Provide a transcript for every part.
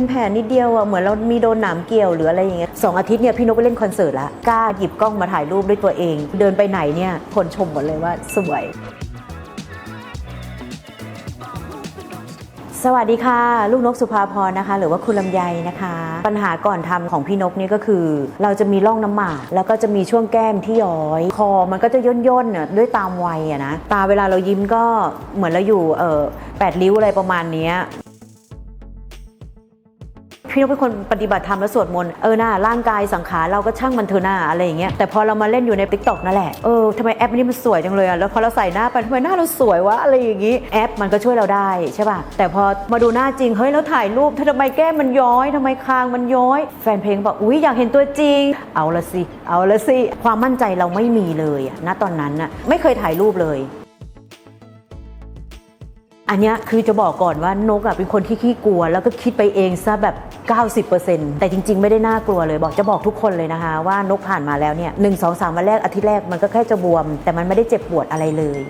เป็นแผลนิดเดียวอะเหมือนเรามีโดนหนามเกี่ยวหรืออะไรอย่างเงี้ยสองอาทิตย์เนี่ยพี่นกไปเล่นคอนเสิร์ตละกล้าหยิบกล้องมาถ่ายรูปด้วยตัวเอง เดินไปไหนเนี่ยคนชมหมดเลยว่าสวย สวัสดีค่ะ ลูกนกสุภาพรนะคะ หรือว่าคุณลำไยนะคะ ปัญหาก่อนทำของพี่นกนี่ก็คือ เราจะมีร่องน้ำหมากแล้วก็จะมีช่วงแก้มที่ย้อย คอมันก็จะย่นย่นๆน่ะด้วยตามวัยอะนะตาเวลาเรายิ้มก็เหมือนเราอยู่เออแปดริ้วอะไรประมาณเนี้ย พี่นกเป็นคนปฏิบัติธรรมและสวดมนต์เออหน้าร่างกายสังขารเราก็ช่างมันเถอะหน้าอะไรอย่างเงี้ยแต่พอเรามาเล่นอยู่ในติ๊กต็อกนั่นแหละเออทำไมแอปนี้มันสวยจังเลยอะแล้วพอเราใส่หน้าไปทำไมหน้าเราสวยวะอะไรอย่างงี้แอปมันก็ช่วยเราได้ใช่ป่ะแต่พอมาดูหน้าจริงเฮ้ยแล้วถ่ายรูปทำไมแก้มมันย้อยทำไมคางมันย้อย แฟนเพลงบอกอุ้ยอยากเห็นตัวจริง เอาละสิเอาละสิความมั่นใจเราไม่มีเลยอะณตอนนั้นน่ะไม่เคยถ่ายรูปเลยอันเนี้ยคือจะบอกก่อนว่านกอะเป็นคนที่ขี้กลัว แล้วก็คิดไปเองซะแบบ 90%แต่จริง ๆ ไม่ได้น่ากลัวเลยบอกจะบอกทุกคนเลยนะคะว่านกผ่านมาแล้วเนี่ยหนึ่งสองสามวันแรกอาทิตย์แรกมันก็แค่จะบวม แต่มันไม่ได้เจ็บปวดอะไรเลย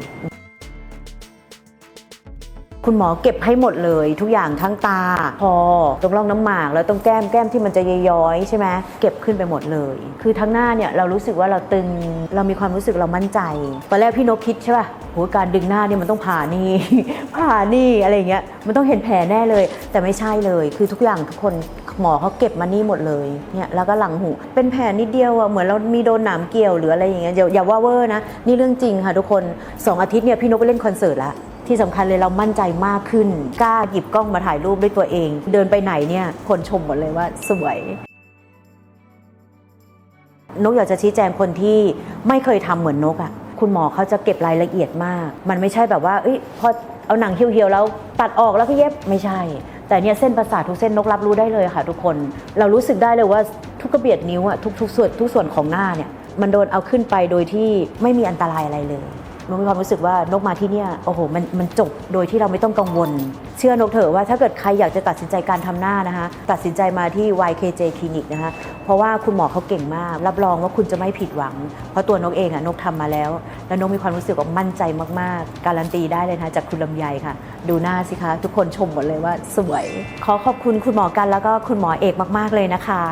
คุณหมอเก็บให้หมดเลยทุกอย่างทั้งตา คอตรงร่องน้ำหมาก แล้วตรงแก้มแก้มที่มันจะย้อยใช่ไหมเก็บขึ้นไปหมดเลย คือทั้งหน้าเนี่ยเรารู้สึกว่าเราตึงเรามีความรู้สึกเรามั่นใจ ตอนแรกพี่นกคิดใช่ป่ะโหการดึงหน้าเนี่ยมันต้องผ่านี่ ผ่านี่อะไรเงี้ยมันต้องเห็นแผลแน่เลย แต่ไม่ใช่เลย คือทุกอย่างทุกคนหมอเขาเก็บมานี่หมดเลยเนี่ยแล้วก็หลังหูเป็นแผลนิดเดียวอะเหมือนเรามีโดนหนามเกี่ยวหรืออะไรอย่างเงี้ยอย่าว่าเวอร์นะนี่เรื่องจริงค่ะทุกคนสองอาทิตย์เนี่ยพี่นกไปเล่นคอนเสิร์ตละ ที่สำคัญเลยเรามั่นใจมากขึ้น กล้าหยิบกล้องมาถ่ายรูปด้วยตัวเอง เดินไปไหนเนี่ยคนชมหมดเลยว่าสวยนกอยากจะชี้แจงคนที่ไม่เคยทำเหมือนนกอะ่ะคุณหมอเขาจะเก็บรายละเอียดมาก มันไม่ใช่แบบว่าเอ้ยพอเอาหนังเหี่ยวๆแล้วตัดออกแล้วก็เย็บไม่ใช่ แต่เนี่ยเส้นประสาททุกเส้นนกรับรู้ได้เลยค่ะ ทุกคน เรารู้สึกได้เลยว่าทุกกระเบียดนิ้วอะทุกทุกส่วนทุกส่วนของหน้าเนี่ยมันโดนเอาขึ้นไปโดยที่ไม่มีอันตรายอะไรเลย นกมีความรู้สึกว่านกมาที่เนี่ยโอ้โหมันมันจบโดยที่เราไม่ต้องกังวล เชื่อนกเถอะว่าถ้าเกิดใครอยากจะตัดสินใจการทำหน้านะคะ ตัดสินใจมาที่ YKJ Clinic นะคะเพราะว่าคุณหมอเขาเก่งมาก รับรองว่าคุณจะไม่ผิดหวัง เพราะตัวนกเองอะนกทำมาแล้ว แล้วนกมีความรู้สึกว่ามั่นใจมากๆ การันตีได้เลยนะคะจากคุณลำไยค่ะ ดูหน้าสิคะ ทุกคนชมหมดเลยว่าสวย ขอขอบคุณคุณหมอกันแล้วก็คุณหมอเอกมาก ๆเลยนะคะ